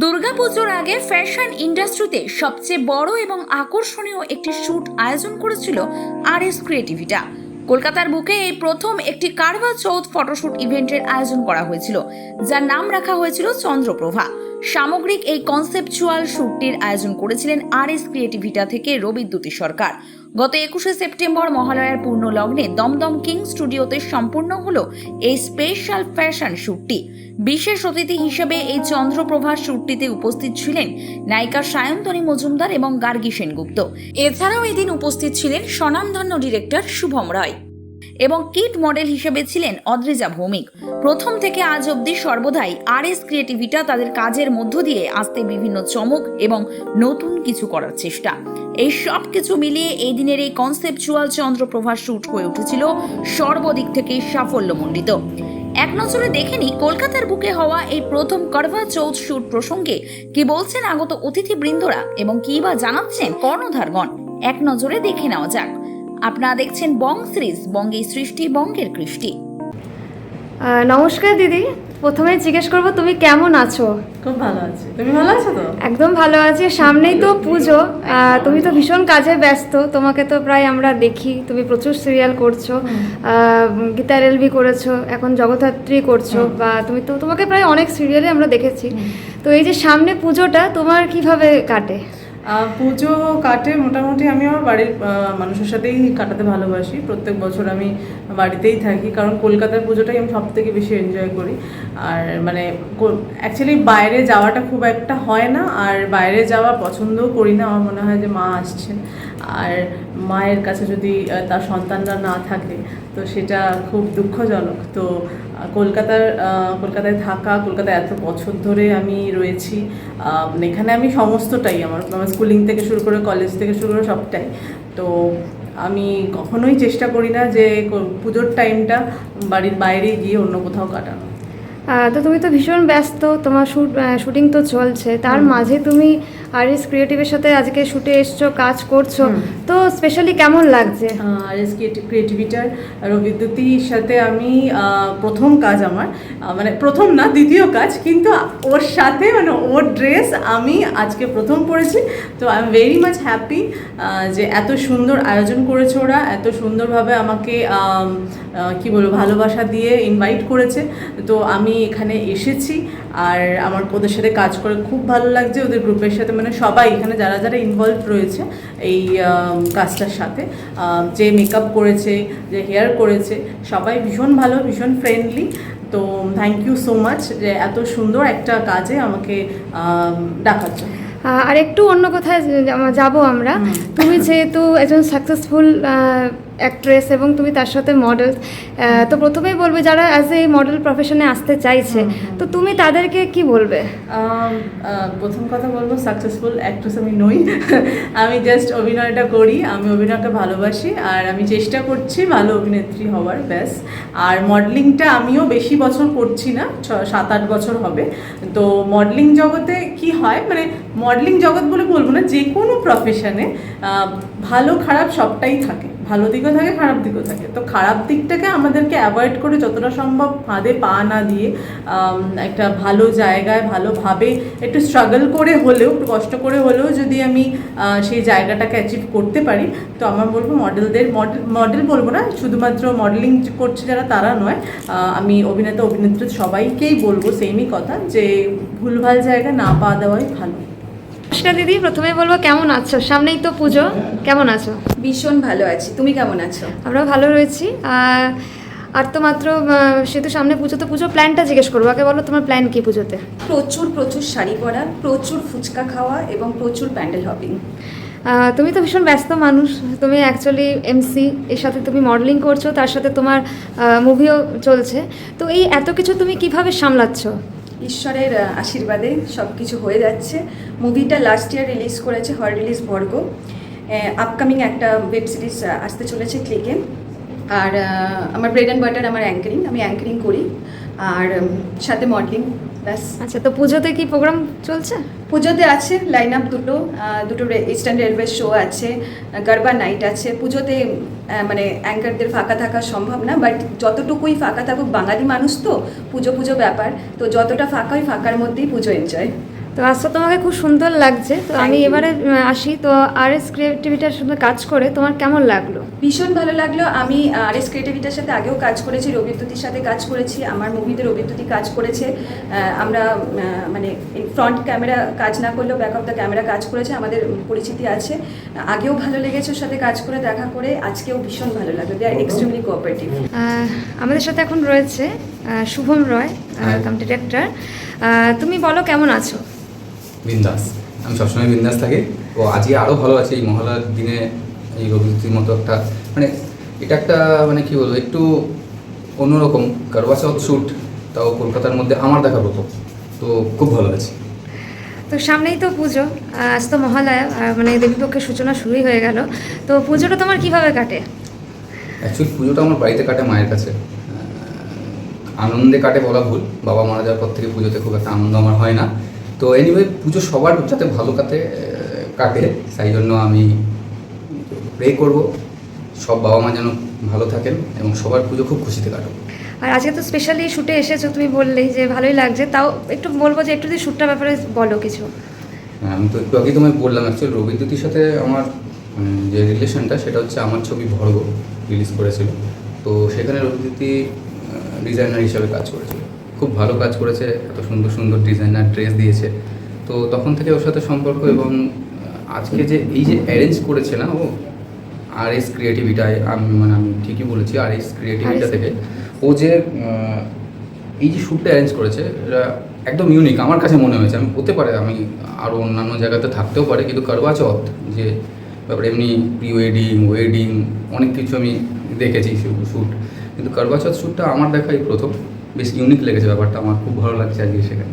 দুর্গাপুজোর আগে ফ্যাশন ইন্ডাস্ট্রিতে সবচেয়ে বড় এবং আকর্ষণীয় একটি শ্যুট আয়োজন করেছিল আর এস ক্রিয়েটিভিটা কলকাতার বুকে এই প্রথম একটি কারবা চৌথ ফটোশ্যুট ইভেন্টের আয়োজন করা হয়েছিল, যার নাম রাখা হয়েছিল চন্দ্রপ্রভা। সামগ্রিক এই কনসেপচুয়াল শ্যুটটির আয়োজন করেছিলেন আর এস ক্রিয়েটিভিটা থেকে রবিদ্যুতি সরকার। গত একুশে সেপ্টেম্বর মহালয়ার পূর্ণ লগ্নে দমদম কিং স্টুডিওতে সম্পূর্ণ হল এই স্পেশাল ফ্যাশন শ্যুটটি বিশেষ অতিথি হিসেবে এই চন্দ্রপ্রভার শ্যুটটিতে উপস্থিত ছিলেন নায়িকা সায়ন্তনী মজুমদার এবং গার্গী সেনগুপ্ত। এছাড়াও এদিন উপস্থিত ছিলেন স্বনামধন্য ডিরেক্টর শুভম রায়। এবং কিট মডেল হিসেবে ছিলেন অদ্রিজা ভৌমিক। প্রথম থেকে আজ অবধি সর্বদাই আর এস ক্রিয়েটিভিটা তাদের কাজের মধ্য দিয়ে আসতে বিভিন্ন চমক এবং নতুন কিছু করার চেষ্টা। এই সব কিছু মিলিয়ে এই দিনের এই কনসেপচুয়াল চন্দ্রপ্রভা শ্যুট হয়ে উঠেছিল সর্বদিক থেকে সাফল্যমণ্ডিত। এক নজরে দেখেনি কলকাতার বুকে হওয়া এই প্রথম করভা চৌথ শ্যুট প্রসঙ্গে কি বলছেন আগত অতিথিবৃন্দরা এবং কি বা জানাচ্ছেন কর্ণধারগণ? এক নজরে দেখে নেওয়া যাক। আপনারা দেখছেন বং সিরিজ বঙ্গের সৃষ্টি বঙ্গের কৃষ্টি। নমস্কার দিদি। প্রথমে জিজ্ঞেস করব তুমি কেমন আছো? খুব ভালো আছি। তুমি ভালো আছো তো? একদম ভালো আছি। সামনেই তো পুজো। তুমি তো ভীষণ কাজে ব্যস্ত। তোমাকে তো প্রায় আমরা দেখি। তুমি প্রচুর সিরিয়াল করছ। আহ, গীতার এলবি করেছ এখন জগদ্ধাত্রী করছ বা তুমি তো তোমাকে প্রায় অনেক সিরিয়ালে আমরা দেখেছি। তো এই যে সামনে পুজোটা তোমার কীভাবে কাটে? পুজো কাটে মোটামুটি আমি আমার বাড়ির মানুষের সাথেই কাটাতে ভালোবাসি। প্রত্যেক বছর আমি বাড়িতেই থাকি, কারণ কলকাতার পুজোটাই আমি সব থেকে বেশি এনজয় করি। আর মানে অ্যাকচুয়ালি বাইরে যাওয়াটা খুব একটা হয় না, আর বাইরে যাওয়া পছন্দও করি না। আমার মনে হয় যে মা আসছেন, আর মায়ের কাছে যদি তার সন্তানরা না থাকে, তো সেটা খুব দুঃখজনক। তো কলকাতার কলকাতায় থাকা কলকাতায় এত বছর ধরে আমি রয়েছি এখানে আমি সমস্তটাই আমার আমার স্কুলিং থেকে শুরু করে কলেজ থেকে শুরু করে সবটাই। তো আমি কখনোই চেষ্টা করি না যে পুজোর টাইমটা বাড়ির বাইরে গিয়ে অন্য কোথাও কাটানো। তো তুমি তো ভীষণ ব্যস্ত তোমার শুট শুটিং তো চলছে তার মাঝে তুমি আরিস ক্রিয়েটিভের সাথে আজকে শুটে এসছো কাজ করছ। তো স্পেশালি কেমন লাগছে? আর এস ক্রিয়েটিভিটার রবিদ্যুতির সাথে আমি প্রথম কাজ আমার মানে প্রথম না দ্বিতীয় কাজ কিন্তু ওর সাথে মানে ওর ড্রেস আমি আজকে প্রথম পরেছি তো I am very much happy যে এত সুন্দর আয়োজন করেছে ওরা এত সুন্দরভাবে আমাকে আম, কি বলব ভালোবাসা দিয়ে ইনভাইট করেছে। তো আমি এখানে এসেছি। আর আমার ওদের সাথে কাজ করে খুব ভালো লাগছে। ওদের গ্রুপের সাথে মানে সবাই এখানে যারা যারা ইনভলভ রয়েছে এই কাজটার সাথে। যে মেকআপ করেছে যে হেয়ার করেছে সবাই ভীষণ ভালো ভীষণ ফ্রেন্ডলি তো থ্যাংক ইউ সো মাচ যে এত সুন্দর একটা কাজে আমাকে আম, ডাকার জন্য আর একটু অন্য কোথায় যাব আমরা। তুমি যেহেতু একজন সাকসেসফুল অ্যাক্ট্রেস এবং তুমি তার সাথে মডেল তো প্রথমেই বলবে যারা অ্যাজ এ মডেল প্রফেশনে আসতে চাইছে তো তুমি তাদেরকে কি বলবে? প্রথম কথা বলব সাকসেসফুল অ্যাক্ট্রেস আমি নই। আমি জাস্ট অভিনয়টা করি আমি অভিনয়কে ভালোবাসি আর আমি চেষ্টা করছি ভালো অভিনেত্রী হওয়ার ব্যাস। আর মডেলিংটা আমিও বেশি বছর করছি না ছ- সাত আট বছর হবে। তো মডেলিং জগতে কি হয় মানে মডেলিং জগৎ বলে বলব না যে কোনো প্রফেশনে ভালো খারাপ সবটাই থাকে। ভালো দিকও থাকে, খারাপ দিকও থাকে। তো খারাপ দিকটাকে আমাদেরকে অ্যাভয়েড করে যতটা সম্ভব ফাঁদে পা না দিয়ে একটা ভালো জায়গায় ভালোভাবে একটু স্ট্রাগল করে হলেও, একটু কষ্ট করে হলেও যদি আমি সেই জায়গাটাকে অ্যাচিভ করতে পারি, তো আমার বলব মডেলদের, মডেল মডেল বলব না, শুধুমাত্র মডেলিং করছে যারা তারা নয় আমি অভিনেতা, অভিনেত্রী সবাইকেই বলব সেমই কথা, যে ভুলভাল জায়গা না পা দেওয়াই ভালো। নমস্কার দিদি প্রথমে বলব কেমন আছো? সামনেই তো পুজো। কেমন আছো? ভীষণ ভালো আছি। তুমি কেমন আছো? আমরা ভালো রয়েছি। আর তো মাত্র আহ, সেতু সামনে পুজো তো পুজো প্ল্যানটা জিজ্ঞেস করব। আগে বলো তোমার প্ল্যান কি পুজোতে? প্রচুর প্রচুর শাড়ি পরা প্রচুর ফুচকা খাওয়া এবং প্রচুর প্যান্ডেল হপিং তুমি তো ভীষণ ব্যস্ত মানুষ। তুমি অ্যাকচুয়ালি এমসি এর সাথে তুমি মডেলিং করছ তার সাথে তোমার মুভিও চলছে। তো এই এত কিছু তুমি কীভাবে সামলাচ্ছ? ঈশ্বরের আশীর্বাদে সব কিছু হয়ে যাচ্ছে। মুভিটা লাস্ট ইয়ার রিলিজ করেছে হর রিলিজ বর্গ আপকামিং একটা ওয়েব সিরিজ আসতে চলেছে ক্লিকে আর আমার ব্রেড অ্যান্ড বাটার আমার অ্যাঙ্কারিং আমি অ্যাঙ্কারিং করি। আর সাথে মডেলিং ব্যাস। আচ্ছা তো পুজোতে কি প্রোগ্রাম চলছে? পুজোতে আছে লাইন আপ দুটো দুটো ইস্টার্ন রেলওয়ে শো আছে গরবা নাইট আছে। পুজোতে মানে অ্যাঙ্কারদের ফাঁকা থাকা সম্ভব না বাট যতটুকুই ফাঁকা থাকুক বাঙালি মানুষ তো পুজো পুজো ব্যাপার তো যতটা ফাঁকা ওই ফাঁকার মধ্যেই পুজো এনজয় তো আজ তো তোমাকে খুব সুন্দর লাগছে। তো আমি এবারে আসি। তো আর এস ক্রিয়েটিভিটার সঙ্গে কাজ করে তোমার কেমন লাগল? ভীষণ ভালো লাগল। আমি আর এস ক্রিয়েটিভিটার সাথে আগেও কাজ করেছি রবিদ্যুতির সাথে কাজ করেছি আমার মুভিতে রবিদ্যুতি কাজ করেছে। আমরা মানে ফ্রন্ট ক্যামেরা কাজ না করলেও ব্যাক অফ দ্য ক্যামেরা কাজ করেছে আমাদের পরিচিতি আছে। আগেও ভালো লেগেছে ওর সাথে কাজ করে দেখা করে আজকেও ভীষণ ভালো লাগল। দে আর এক্সট্রিমলি কোঅপারেটিভ আমাদের সাথে এখন রয়েছে শুভম রয়। কাম ডিরেক্টর তুমি বলো কেমন আছো? বিন্দাস। আমি সবসময় বিন্দাস থাকি। ও আজকে আরও ভালো আছে এই মহালয়ার দিনে এই রবিদ্যুতির মতো একটা মানে এটা একটা মানে কী বলব একটু অন্যরকম। কারবা চৌথ শ্যুট তাও কলকাতার মধ্যে আমার দেখা প্রথম। তো খুব ভালো আছে তো সামনেই তো পুজো আজ তো মহালয়া মানে দেবীপক্ষের সূচনা শুরুই হয়ে গেল। তো পুজোটা তোমার কীভাবে কাটে? অ্যাকচুয়ালি পুজোটা আমার বাড়িতে কাটে মায়ের কাছে। আনন্দে কাটে বলা ভুল। বাবা মারা যাওয়ার পর থেকে পুজোতে খুব একটা আনন্দ আমার হয় না। তো এনিওয়ে পুজো সবার যাতে ভালো কাটে আহ, কাটে তাই জন্য আমি প্রে করব। সব বাবা মা যেন ভালো থাকেন এবং সবার পুজো খুব খুশিতে কাটুক। আর আজকে তো স্পেশালি শুটে এসেছ তুমি বললেই যে ভালোই লাগছে। তাও একটু বলব যে একটু যদি শ্যুটটার ব্যাপারে বলো কিছু। হ্যাঁ, আমি তো একটু আগেই তোমায় বললাম অ্যাকচুয়ালি রবিদ্যুতির সাথে আমার যে রিলেশনটা সেটা হচ্ছে আমার ছবি ভর্গ রিলিজ করেছিল। তো সেখানে রবিদ্যুতি ডিজাইনার হিসাবে কাজ করেছিল। খুব ভালো কাজ করেছে এত সুন্দর সুন্দর ডিজাইনার ড্রেস দিয়েছে। তো তখন থেকে ওর সাথে সম্পর্ক এবং আজকে যে এই যে অ্যারেঞ্জ করেছে না ও আর এস ক্রিয়েটিভিটায় আমি মানে আমি ঠিকই বলেছি আর এস ক্রিয়েটিভিটা থেকে ও যে এই যে শ্যুটটা অ্যারেঞ্জ করেছে এটা একদম ইউনিক আমার কাছে মনে হয়েছে। আমি হতে পারে আমি আরও অন্যান্য জায়গাতে থাকতেও পারে কিন্তু করবা চৌথ যে ব্যাপারে এমনি প্রি ওয়েডিং ওয়েডিং অনেক কিছু আমি দেখেছি শ্যুট কিন্তু করবা চৌথ শ্যুটটা আমার দেখাই প্রথম। বেশ ইউনিক লেগেছে ব্যাপারটা আমার খুব ভালো লাগছে আজকে সেখানে।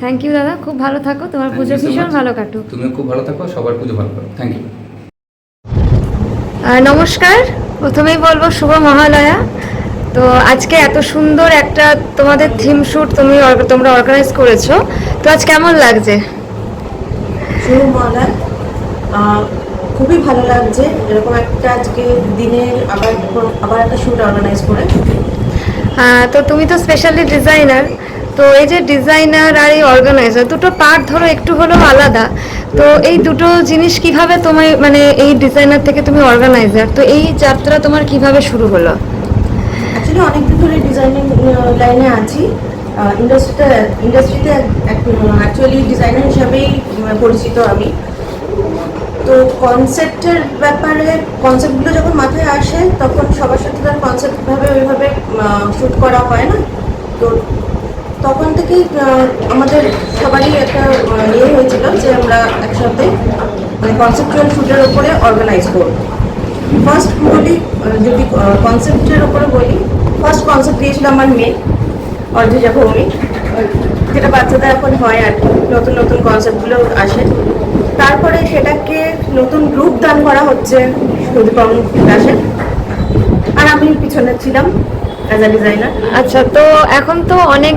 থ্যাংক ইউ দাদা খুব ভালো থাকো তোমার পুজো ভীষণ ভালো কাটুক। তুমিও খুব ভালো থাকো সবার পুজো ভালো করো। থ্যাংক ইউ নমস্কার প্রথমেই বলব শুভ মহালয়া। তো আজকে এত সুন্দর একটা তোমাদের থিম শুট তুমি তোমরা অর্গানাইজ করেছ। তো আজ কেমন লাগছে? শুভ মহালয়া। খুবই ভালো লাগছে। এরকম একটা আজকে দিনের আবার আবার একটা শ্যুট অর্গানাইজ করে। তো তুমি তো স্পেশালি ডিজাইনার তো এই যে ডিজাইনার আর এই অর্গানাইজার দুটো পার্ট ধরো একটু হলেও আলাদা। তো এই দুটো জিনিস কীভাবে তোমায় মানে এই ডিজাইনার থেকে তুমি অর্গানাইজার তো এই যাত্রা তোমার কীভাবে শুরু হলো? অ্যাকচুয়ালি অনেকদিন ধরে ডিজাইনিং লাইনে আছি। ইন্ডাস্ট্রিতে ইন্ডাস্ট্রিতে অ্যাকচুয়ালি ডিজাইনার হিসাবেই পরিচিত আমি। তো কনসেপ্টের ব্যাপারে কনসেপ্টগুলো যখন মাথায় আসে, তখন সবার সাথে তার কনসেপ্টভাবে ওইভাবে শ্যুট করা হয় না। তো তখন থেকেই আমাদের সবারই একটা ইয়ে হয়েছিল যে আমরা একসাথে মানে কনসেপচুয়াল শ্যুটের ওপরে অর্গানাইজ করব। ফার্স্ট বলি, যদি কনসেপ্টের ওপরে বলি ফার্স্ট কনসেপ্ট দিয়েছিল আমার মেয়ে, অর্ধেজা ভৌমিক। যেটা বাচ্চাদের এখন হয় আর কি, নতুন নতুন কনসেপ্টগুলো আসে। তারপরে সেটাকে নতুন গ্রুপ দান করা হচ্ছে। সুদীপম দাসের। আর আমি পিছনে ছিলাম অ্যাজ আ ডিজাইনার আচ্ছা তো এখন তো অনেক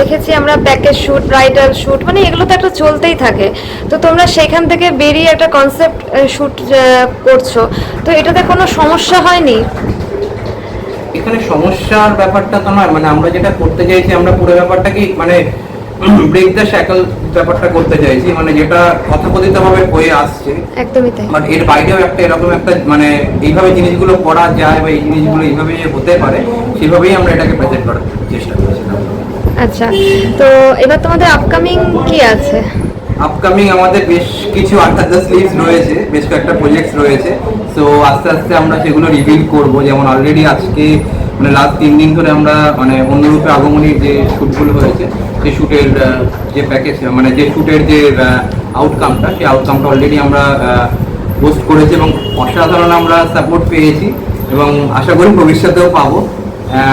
দেখেছি আমরা প্যাকেজ শুট ব্রাইডাল শুট মানে এগুলো তো একটা চলতেই থাকে। তো তোমরা সেখান থেকে বেরিয়ে একটা কনসেপ্ট শুট করছ। তো এটাতে কোনো সমস্যা হয়নি? এখানে সমস্যার ব্যাপারটা তো নয় মানে আমরা যেটা করতে চাইছি আমরা পুরো ব্যাপারটা কি মানে ব্রেক দ্য শ্যাকল ব্যাপারটা করতে চাইছি মানে যেটা তথাকথিত ভাবে হয়ে আসছে। একদমই তাই। বাট এর বাইরেও একটা এরকম একটা মানে এইভাবে জিনিসগুলো করা যায় বা এই জিনিসগুলো এইভাবে হতে পারে সেভাবেই আমরা এটাকে প্রেজেন্ট করার চেষ্টা করছিলাম আচ্ছা তো এবার তোমাদের আপকামিং কি আছে? আপকামিং আমাদের বেশ কিছু দ্য স্লিভস রয়েছে বেশ কয়েকটা প্রজেক্টস রয়েছে। সো আস্তে আস্তে আমরা সেগুলো রিভিল করব। যেমন অলরেডি আজকে মানে লাস্ট তিন দিন ধরে আমরা মানে অন্যরূপে আগমনীর যে শ্যুটগুলো হয়েছে সেই শ্যুটের যে প্যাকেজ মানে যে শ্যুটের যে আউটকামটা সেই আউটকামটা অলরেডি আমরা পোস্ট করেছি এবং অসাধারণ আমরা সাপোর্ট পেয়েছি এবং আশা করি ভবিষ্যতেও পাবো।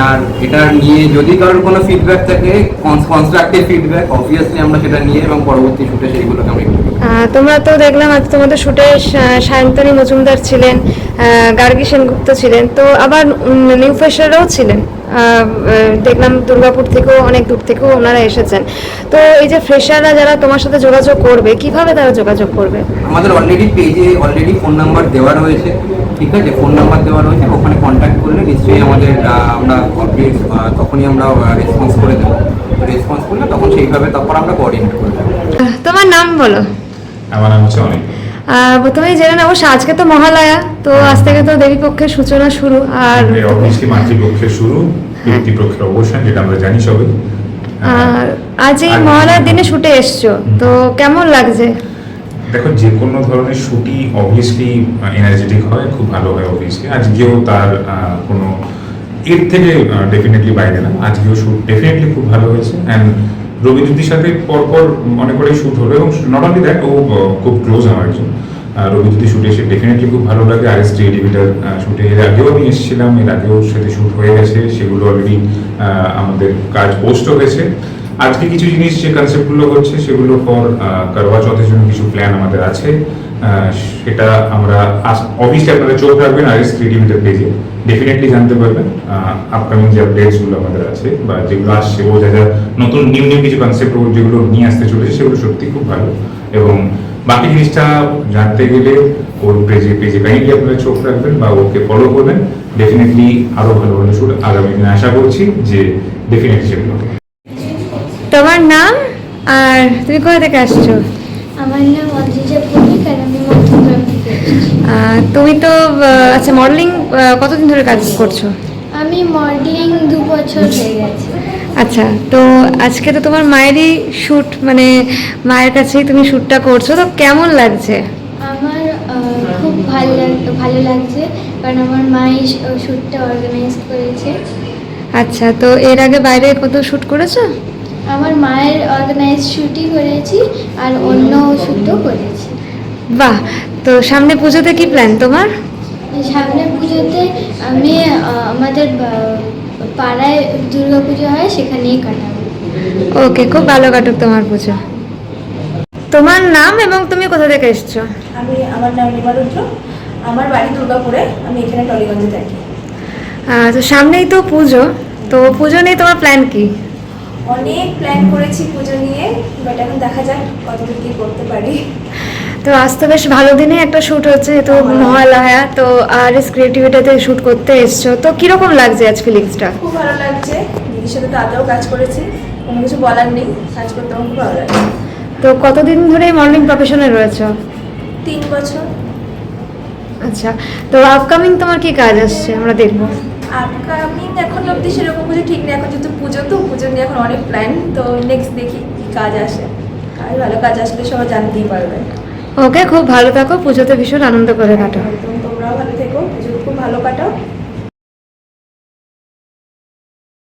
আর এটা নিয়ে যদি কারোর কোনো ফিডব্যাক থাকে কনস্ট্রাকটিভ ফিডব্যাক অবভিয়াসলি আমরা সেটা নিয়ে এবং পরবর্তী শুটে সেইগুলোকে আমরা তোমরা তো দেখলাম আজ তোমাদের শুটে সায়ন্তনী মজুমদার ছিলেন গার্গী সেনগুপ্ত ছিলেন, তো আবার নিউ ফ্রেশাররাও ছিলেন। দেখলাম দুর্গাপুর থেকেও অনেক দূর থেকেও ওনারা এসেছেন। তো এই যে ফ্রেশাররা যারা তোমার সাথে যোগাযোগ করবে কীভাবে তারা যোগাযোগ করবে? আমাদের অলরেডি পেজে অলরেডি ফোন নাম্বার দেওয়া রয়েছে ঠিক আছে? ফোন নাম্বার দেওয়া রয়েছে ওখানে কন্ট্যাক্ট করলে নিশ্চয়ই আমাদের আমরা updates, তখনই আমরা রেসপন্স করে দেবো। রেসপন্স করলে তখন সেইভাবে তারপর আমরা কোঅর্ডিনেট করে দেবো। তোমার নাম বলো। আমার নাম হচ্ছে অনেক। প্রথমেই জেনে নেব আজকে তো মহালয়া তো আজ থেকে তো দেবী পক্ষের সূচনা শুরু আর অবভিয়াসলি মাতৃপক্ষের শুরু পিতৃপক্ষের অবসান যেটা আমরা জানি সবাই আর আজ এই মহালয়ার দিনে শুটে এসছো তো কেমন লাগছে? দেখো যে কোনো ধরনের শুটই অবভিয়াসলি এনার্জেটিক হয় খুব ভালো হয় অবভিয়াসলি আজকেও তার কোনো এর থেকে ডেফিনেটলি বাইরে না। আজকেও শ্যুট ডেফিনেটলি খুব ভালো হয়েছে। অ্যান্ড রবীন্দ্রতির সাথে পরপর অনেক কটাই শ্যুট হলো এবং নট অনলি দ্যাট ও খুব ক্লোজ আমার একজন। রবীন্দ্রতি শুটে এসে ডেফিনেটলি খুব ভালো লাগে। আর এস ক্রিয়েটিভিটার শুটে এর আগেও আমি এসেছিলাম, এর আগেও সাথে শ্যুট হয়ে গেছে। সেগুলো অলরেডি আমাদের কাজ পোস্টও হয়েছে আজকে কিছু জিনিস যে কনসেপ্টগুলো হচ্ছে, সেগুলো ফর করওয়া চৌথের জন্য কিছু প্ল্যান আমাদের আছে। সেটা আমরা অবভিয়াসলি আপনারা চোখ রাখবেন আর এস ক্রিয়েটিভিটার পেজে ডেফিনেটলি জানতে পারবেন আপকামিং যে আপডেটসগুলো আমাদের আছে বা যেগুলো আসছে ও যা যা নতুন নিউ নিউ কিছু কনসেপ্ট যেগুলো নিয়ে আসতে চলেছে সেগুলো সত্যি খুব ভালো। এবং বাকি জিনিসটা জানতে গেলে ওর পেজে পেজে কাইন্ডলি আপনারা চোখ রাখবেন বা ওকে ফলো করবেন। ডেফিনেটলি আরও ভালো ভালো শুট আগামী দিনে আশা করছি যে ডেফিনেটলি সেগুলো তোমার নাম আর তুমি কোথা থেকে আসছো? আমার নাম অদ্রিজা তুমি তো আচ্ছা মডেলিং কতদিন ধরে কাজ করছ? আমি মডেলিং দু বছর হয়ে গেছে। আচ্ছা তো আজকে তো তোমার মায়েরই শ্যুট মানে মায়ের কাছেই তুমি শ্যুটটা করছ তো কেমন লাগছে? আমার খুব ভালো ভালো লাগছে কারণ আমার মাই শ্যুটটা অর্গানাইজ করেছে। আচ্ছা তো এর আগে বাইরে কত শ্যুট করেছ? আমার মায়ের অর্গানাইজ শ্যুটই করেছি আর অন্য শ্যুটও করেছি। বাহ তো সামনে পুজোতে কি প্ল্যান তোমার? সামনে পুজোতে আমি আমাদের পাড়ায় দুর্গা পুজো হয় সেখানেই কাটাবো। ওকে খুব ভালো কাটুক তোমার পুজো। তোমার নাম এবং তুমি কোথা থেকে এসছো? আমি আমার নাম রিমা রুদ্র। আমার বাড়ি দুর্গাপুরে আমি এখানে টলিগঞ্জে থাকি। তো সামনেই তো পুজো তো পুজো নিয়ে তোমার প্ল্যান কি? অনেক প্ল্যান করেছি পুজো নিয়ে বাট এখন দেখা যাক কতদূর কি করতে পারি। তো আজ তো বেশ ভালো দিনে একটা শ্যুট হচ্ছে তো মহালয়া তো আর এস ক্রিয়েটিভিটিতে শ্যুট করতে এসছো। তো কীরকম লাগছে আজ ফিলিংসটা খুব ভালো লাগছে। দিদির সাথে তো আগেও কাজ করেছি কোনো কিছু বলার নেই। কাজ করতে আমার খুব ভালো লাগছে তো কতদিন ধরে মডেলিং প্রফেশনে রয়েছো? তিন বছর। আচ্ছা তো আপকামিং তোমার কি কাজ আসছে? আমরা দেখব। আপকামিং এখন অবধি সেরকম কিছু ঠিক নেই। এখন যেহেতু পুজো তো পুজো নিয়ে এখন অনেক প্ল্যান তো নেক্সট দেখি কি কাজ আসে। আর ভালো কাজ আসলে সবাই জানতেই পারবে। ওকে, খুব ভালো থাকো, পুজোতে ভীষণ আনন্দ করে কাটো। তোমরাও ভালো থেকো, পুজো খুব ভালো কাটাও।